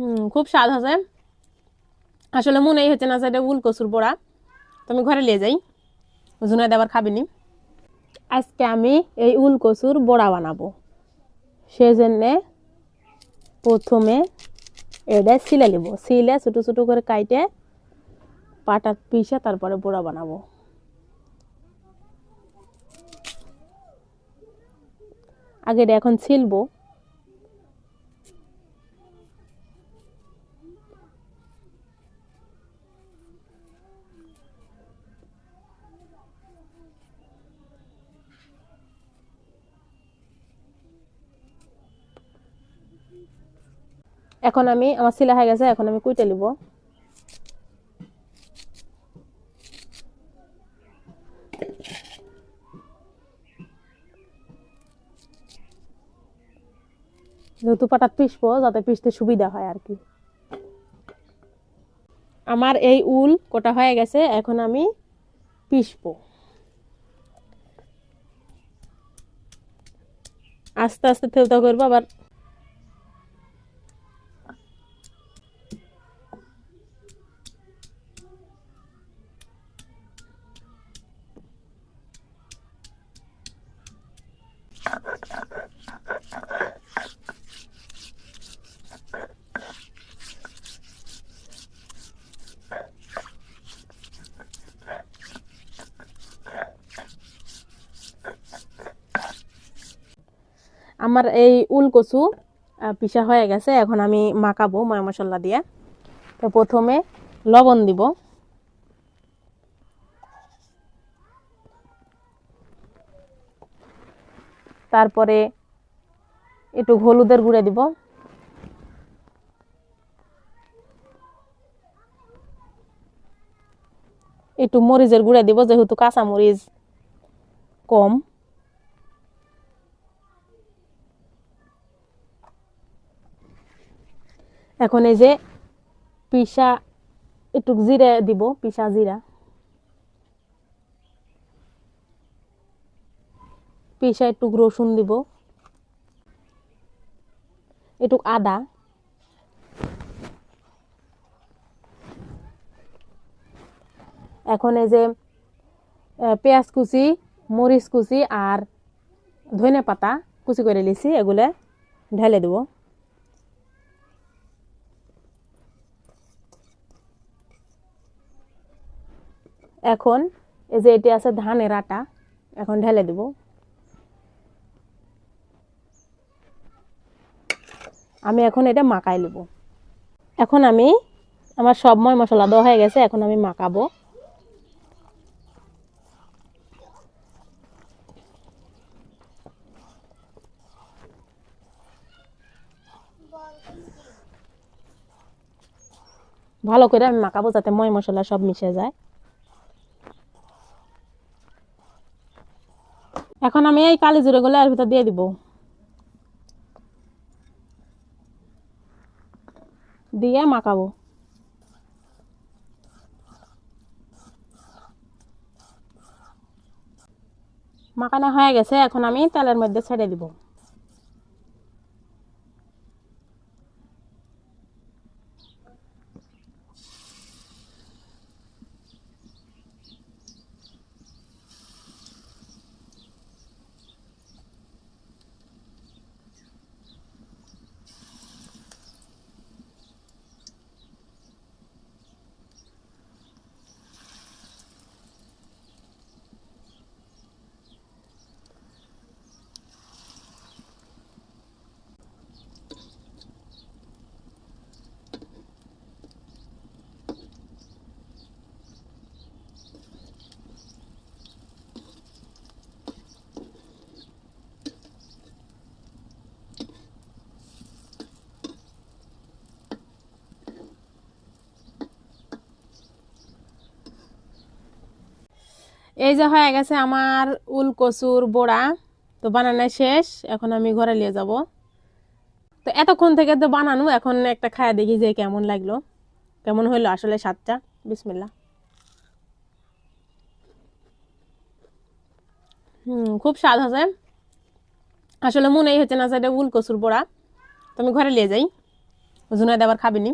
হুম, খুব স্বাদ আছে। আসলে মনেই হচ্ছে না এটা উল কচুর বড়া। তো আমি ঘরে নিয়ে যাই। জুনাইদ আবার খাবিনি আজকে আমি এই উল কচুর বড়া বানাবো। সেই জন্যে প্রথমে এটা সিলে নিব। সিলে ছোটো ছোটো করে কাইটে পাটা পিষে তারপরে বড়া বানাবো। আগে এটা এখন ছিলবো। এখন আমি, আমার সিলা হয়ে গেছে, এখন আমি কুইটে নিব। যেহেতু পাটাত পিসবো যাতে পিসতে সুবিধা হয় আর কি। আমার এই উল কোটা হয়ে গেছে, এখন আমি পিসবো আস্তে আস্তে থেউতা করব, আবার আমার এই উল কচু পিসা হয়ে গেছে। এখন আমি মাখাবো ময় মশলা দিয়ে। তো প্রথমে লবণ দিব। তারপরে একটু হলুদের গুঁড়ে দিব। একটু মরিচের গুঁড়ে দিব, যেহেতু কাঁচা মরিচ কম। এখন এই যে পিসা, একটু জিরা দিব, পিসা জিরা। পিসা একটু রসুন দিব। একটু আদা। এখন এই যে পেঁয়াজ কুচি, মরিচ কুচি আর ধনে পাতা কুচি করে লিছি এগুলো ঢেলে দেবো। এখন এই যে এটি আছে ধানের আটা, এখন ঢেলে দেব। আমি এখন এটা মাখাই নেব। এখন আমি আমার সব ময় মশলা দেওয়া হয়ে গেছে, এখন আমি মাখাবো। ভালো করে আমি মাখাবো যাতে ময় মশলা সব মিশে যায়। এখন আমি এই কালি জুড়ে গুলো এর ভিতর দিয়ে দিব। দিয়ে মাখাবো। মাখানো হয়ে গেছে, এখন আমি তেলের মধ্যে ছেড়ে দিব। এই যে হয়ে গেছে আমার উল, কচুর বড়া। তো বানানো শেষ, এখন আমি ঘরে নিয়ে যাব। তো এতক্ষণ থেকে তো বানানো, এখন একটা খায়া দেখি যে কেমন লাগল। কেমন হইল আসলে স্বাদটা? বিসমিল্লা হুম, খুব স্বাদ আছে। আসলে মনেই হচ্ছে না যে এটা উল, কচুর বড়া। তো আমি ঘরে নিয়ে যাই। জুনাইদ আবার খাবিনি।